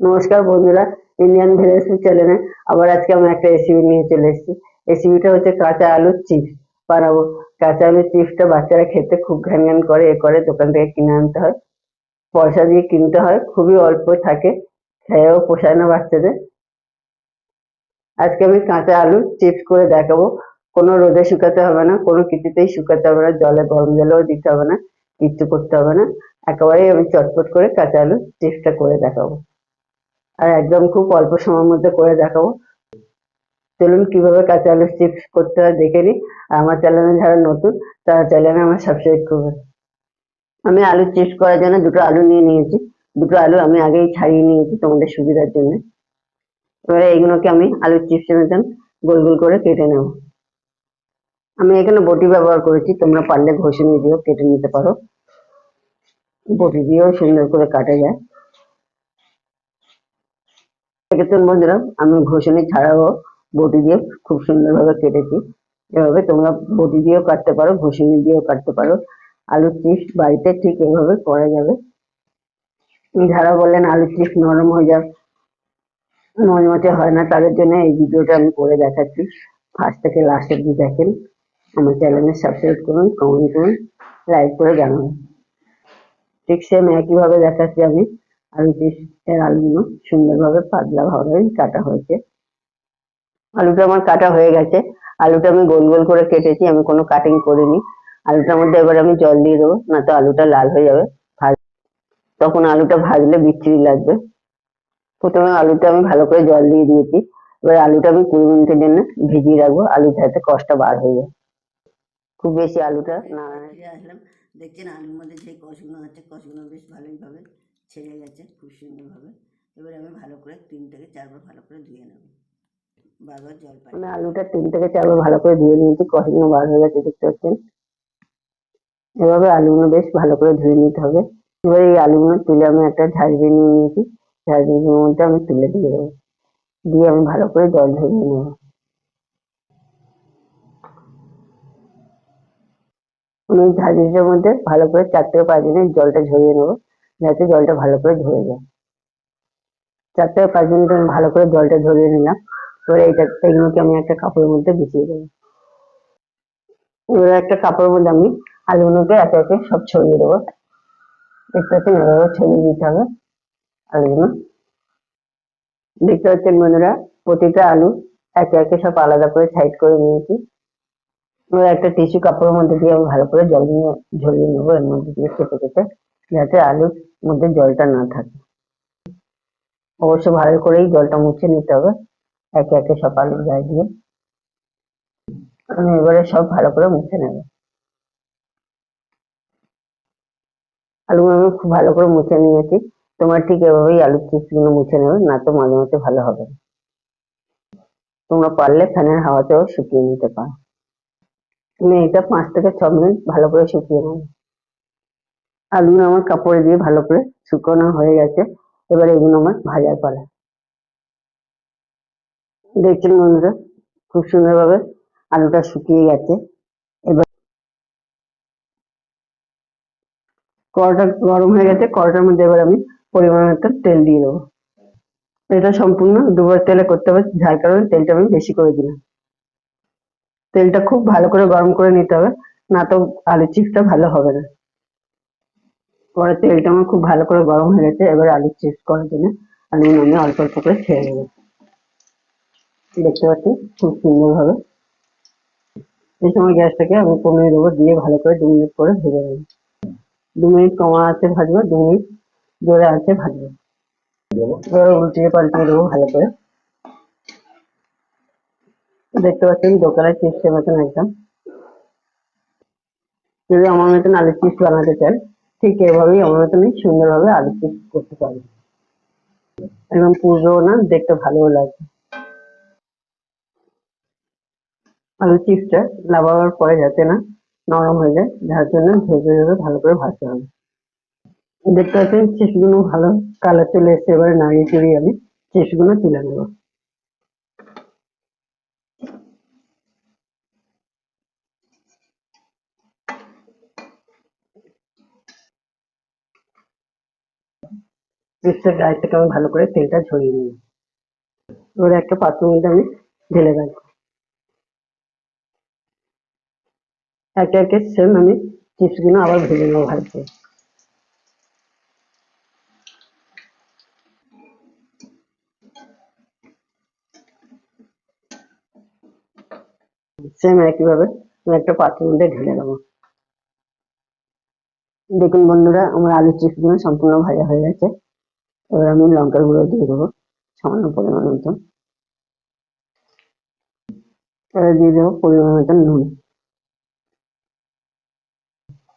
নমস্কার বন্ধুরা Indian village চ্যানেলে আবার আজকে আমি একটা রেসিপি নিয়ে চলে এসেছি। রেসিপিটা হচ্ছে কাঁচা আলুর চিপস বানাবো। কাঁচা আলুর চিপসটা বাচ্চারা খেতে খুব ঘ্যান ঘ্যান করে, এ করে, দোকান থেকে কিনে আনতে হয়। পয়সা দিয়ে কিনতে হয়, খুবই অল্প থাকে, খেয়েও পোষায় না বাচ্চাদের। আজকে আমি কাঁচা আলুর চিপস করে দেখাবো। কোনো রোদে শুকাতে হবে না, কোনো কিছুতেই শুকাতে হবে না, জলে গরম জলেও দিতে হবে না, কিচ্ছু করতে হবে না। একেবারেই আমি চটপট করে কাঁচা আলুর চিপসটা করে দেখাবো। আর একদম খুব অল্প সময়ের মধ্যে করে দেখাবো। চলুন কীভাবে কাঁচা আলুর চিপস করতে হয় দেখে নিই। আর আমার চ্যানেলে যারা নতুন, তারা চ্যানেলে আমার সাবস্ক্রাইব করবে আমি আলুর চিপস করার জন্য দুটো আলু নিয়ে নিয়েছি। দুটো আলু আমি আগেই ছাড়িয়ে নিয়েছি তোমাদের সুবিধার জন্য। এবারে এইগুলোকে আমি আলুর চিপসের মতন গোল গোল করে কেটে নেব। আমি এখানে বটি ব্যবহার করেছি, তোমরা পারলে ঘষে নিয়ে দিয়েও কেটে নিতে পারো। বটি দিয়েও সুন্দর করে কাটা যায়। দেখেছেন বন্ধুরা, আমি ঘষণি ছাড়াও বটি দিয়ে খুব সুন্দরভাবে কেটেছি। এভাবে তোমরা বটি দিয়েও কাটতে পারো ঘষণি দিয়েও কাটতে পারো। আলুর চিপস বাড়িতে ঠিক এভাবে করা যাবে। যারা বললেন আলুর চিপস নরম হয়ে যাবে মচমচে হয় না, তাদের জন্য এই ভিডিওটা আমি করে দেখাচ্ছি। ফার্স্ট থেকে লাস্ট অব্দি দেখেন। আমার চ্যানেলে সাবস্ক্রাইব করুন কমেন্ট করুন লাইক করে জানাবেন। ঠিক সেম একইভাবে দেখাচ্ছি আমি। আলু চিপসের আলুগুলো সুন্দরভাবে পাতলা ভাবে কাটা হয়েছে। আলুটা আমার কাটা হয়ে গেছে। আলুটা আমি গোল গোল করে কেটেছি, আমি কোনো কাটিং করিনি। আলুটার মধ্যে এবার আমি জল দিয়ে দেবো না তো আলুটা লাল হয়ে যাবে তখন আলুটা ভাজলে বিচ্ছিরি লাগবে। প্রথমে আলুটা আমি ভালো করে জল দিয়ে দিয়েছি। এবার আলুটা আমি কুড়ি মিনিটের জন্য ভিজিয়ে রাখব, আলু যাতে কষটা বার হয়ে যায়। খুব বেশি আলুটা না আসলাম। দেখছেন আলুর মধ্যে যে কষগুলো আছে, কষগুলো বেশ ভালোইভাবে ছেড়ে গেছে খুব সুন্দরভাবে এবার আমি ভালো করে তিন থেকে চারবার ভালো করে ধুয়ে নেব। বারবার জল পাই। আমি আলুটা তিন থেকে চারবার ভালো করে ধুয়ে নিয়েছি কষগুলো বার হয়ে গেছে, দেখতে পাচ্ছেন? এভাবে আলুগুলো বেশ ভালো করে ধুয়ে নিতে হবে। এবার এই আলুগুলো তুলে আমি একটা ঝাঁঝরি নিয়ে নিয়েছি। ঝাঁঝরির মধ্যে আমি তুলে দিয়ে দেবো। দিয়ে আমি ভালো করে জল ঝরিয়ে নেব। আমি ঝাঁঝরিটার মধ্যে ভালো করে চার থেকে পাঁচ মিনিট জলটা ঝরিয়ে নেব। যাতে জলটা ভালো করে ঝরে যায়। চার থেকে পাঁচ মিনিট আমি ভালো করে জলটা ঝরিয়ে নিলাম। এবারে এইটা, এইগুলোকে আমি একটা কাপড়ের মধ্যে বিছিয়ে দেবো। এবারে একটা কাপড়ের মধ্যে আমি আলুগুলোকে একে একে সব ছড়িয়ে দেবো। দেখতে পাচ্ছেন এভাবে ছড়িয়ে দিতে হবে আলুগুলো। দেখতে পাচ্ছেন বন্ধুরা, প্রতিটা আলু একে একে সব আলাদা করে সাইড করে নিয়েছি। এবার একটা টিস্যু কাপড়ের মধ্যে দিয়ে আমি ভালো করে জল নিয়ে ঝরিয়ে নেব, এর মধ্যে দিয়ে চেপে চেপে যাতে আলুর মধ্যে জলটা না থাকে। অবশ্য ভালো করেই জলটা মুছে নিতে হবে, একে একে আলুর গায়ে দিয়ে। আমি এবারে সব ভালো করে মুছে নেব। আলুগুলো আমি খুব ভালো করে মুছে নিয়েছি। তোমার ঠিক এভাবেই আলুর চিপসগুলো মুছে নেবে, না তো মাঝে মাঝে ভালো হবে। তোমরা পারলে ফ্যানের হাওয়াতেও শুকিয়ে নিতে পারো। আমি এটা পাঁচ থেকে ছ মিনিট ভালো করে শুকিয়ে নেব। আলুগুলো আমার কাপড়ে দিয়ে ভালো করে শুকনো হয়ে গেছে। এবার এগুলো আমার ভাজার পালা। দেখছেন বন্ধুরা, খুব সুন্দরভাবে আলুটা শুকিয়ে গেছে। এবার কড়াটা গরম হয়ে গেছে, কড়াটার মধ্যে এবার আমি পরিমাণ মতো তেল দিয়ে দেবো। এটা সম্পূর্ণ দুবার তেলে করতে হবে, যার কারণে তেলটা আমি বেশি করে দিলাম। তেলটা খুব ভালো করে গরম করে নিতে হবে, না তো আলু চিপসটা ভালো হবে না। পরে তেলটা আমার খুব ভালো করে গরম হয়ে গেছে, এবার আলু চিপস করার জন্য আলুগুলো আমি অল্প অল্প করে ছেড়ে দেবো। দেখতে পাচ্ছি খুব সুন্দর সুন্দরভাবে। এই সময় গ্যাসটাকে আমি কমিয়ে দেবো, দিয়ে ভালো করে দু মিনিট করে ভেজে নেব। দু মিনিট কমা আছে ভাজবো, দু মিনিট জোরে আছে ভাজবো। এবার উল্টিয়ে পাল্টিয়ে দেবো ভালো করে। দেখতে পাচ্ছেন দোকানের চিপসের মতন একদম। যদি আমার মতন আলু চিপস বানাতে চান ঠিক এভাবেই আমার মতনই সুন্দরভাবে আলু চিপস করতে পারবেন একদম পুরো না, দেখতে ভালোও লাগবে আলু চিপসটা লাগাবার পরে যাতে না নরম হয়ে যায়, যার জন্য ধৈর্য ধরে ভালো করে ভাজতে হবে। দেখতে পাচ্ছেন, চিপসগুলো ভালো কালার চলে এসছে, এবারে নাড়িয়ে চড়িয়ে আমি চিপসগুলো তুলে নেব। চিপসের গায়ে থেকে আমি ভালো করে তেলটা ঝরিয়ে নিই। এবারে একটা পাত্রের মধ্যে আমি ঢেলে রাখব। একে একে সেম আমি চিপসগুলো আবার ভেজে নেব ভালো সেম একইভাবে একটা পাত্রের মধ্যে ঢেলে দেবো দেখুন বন্ধুরা, আমার আলু চিপসগুলো সম্পূর্ণ ভাজা হয়ে গেছে। এবার আমি লঙ্কার গুঁড়ো দিয়ে দেবো, সামান্য পরিমাণ মতন। এবার দিয়ে দেবো পরিমাণ মতন নুন।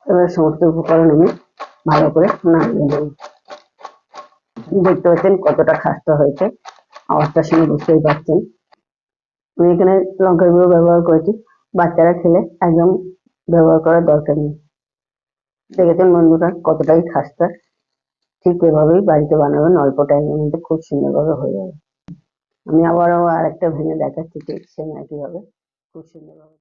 এবার সমস্ত উপকরণ আমি ভালো করে নাড়িয়ে দেবো দেখতে পাচ্ছেন কতটা খাস্তা হয়েছে, আওয়াজটা শুনে বুঝতেই পারছেন। আমি এখানে লঙ্কার গুঁড়ো ব্যবহার করেছি, বাচ্চারা খেলে একদম ব্যবহার করার দরকার নেই। দেখেছেন বন্ধুরা কতটাই খাস্তা? ঠিক এভাবেই বাড়িতে বানাবেন, অল্প টাইমের মধ্যে খুব সুন্দরভাবে হয়ে যাবে। আমি আবার আবার আরেকটা ভেঙে দেখাচ্ছি, দেখছেন একইভাবে খুব সুন্দরভাবে।